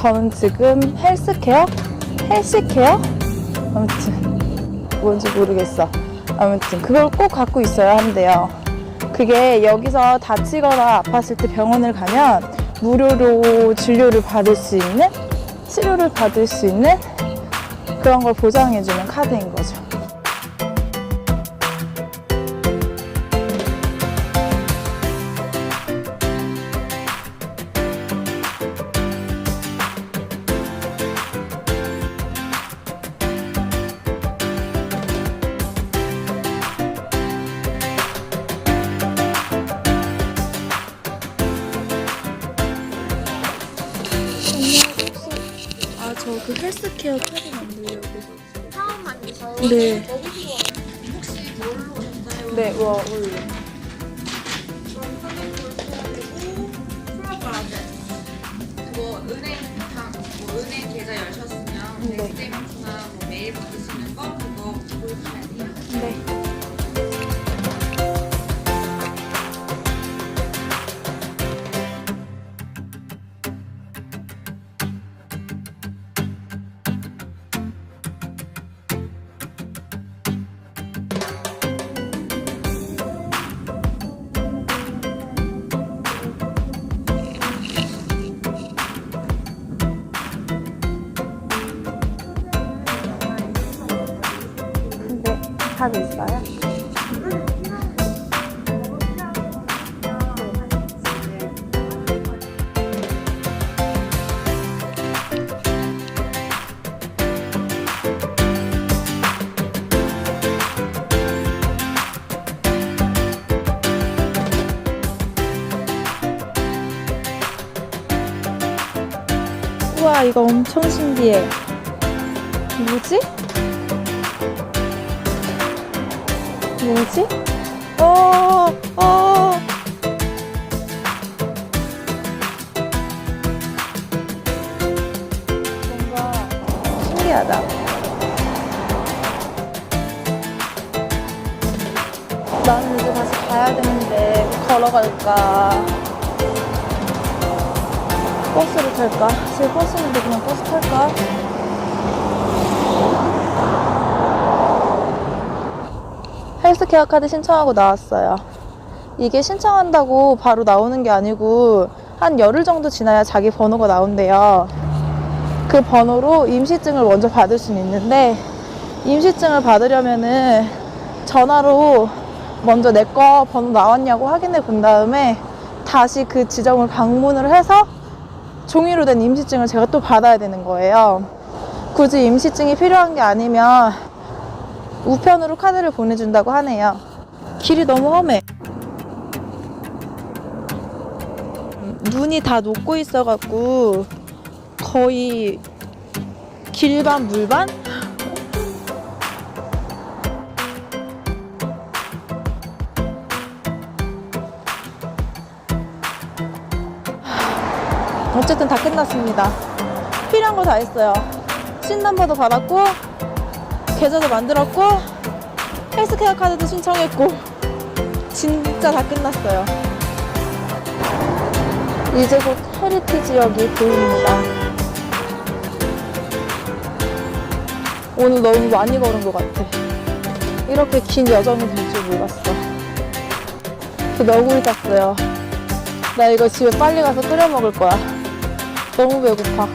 저는 지금 헬스케어? 헬스케어? 아무튼 뭔지 모르겠어. 아무튼 그걸 꼭 갖고 있어야 한대요. 그게 여기서 다치거나 아팠을 때 병원을 가면 무료로 진료를 받을 수 있는 치료를 받을 수 있는 그런 걸 보장해주는 카드인 거죠. 그 헬스케어 카드 만들려고. 처음 만드셔요? 네. 혹시 뭘로 오셨어요? 네, 와, 올려. 그럼 선생님 볼펜이고 플러바드 뭐 은행 네, 카드 있어요? 우와, 이거 엄청 신기해. 뭐지? 뭐지? 어, 어. 뭔가 신기하다. 나는 이제 다시 가야 되는데 걸어갈까? 버스를 탈까? 지금 버스인데 그냥 버스 탈까? 헬스케어 카드 신청하고 나왔어요. 이게 신청한다고 바로 나오는 게 아니고 한 열흘 정도 지나야 자기 번호가 나온대요. 그 번호로 임시증을 먼저 받을 수는 있는데 임시증을 받으려면은 전화로 먼저 내 거 번호 나왔냐고 확인해 본 다음에 다시 그 지점을 방문을 해서 종이로 된 임시증을 제가 또 받아야 되는 거예요. 굳이 임시증이 필요한 게 아니면 우편으로 카드를 보내준다고 하네요. 길이 너무 험해. 음, 눈이 다 녹고 있어갖고 거의 길반 물반? 어쨌든 다 끝났습니다. 필요한 거 다 했어요. 신넘버도 받았고 계좌도 만들었고 헬스케어 카드도 신청했고 진짜 다 끝났어요. 이제 곧 헤리티 지역이 보입니다. 오늘 너무 많이 걸은 것 같아. 이렇게 긴 여정이 될 줄 몰랐어. 저 너구리 땄어요. 나 이거 집에 빨리 가서 끓여 먹을 거야. 너무 배고파.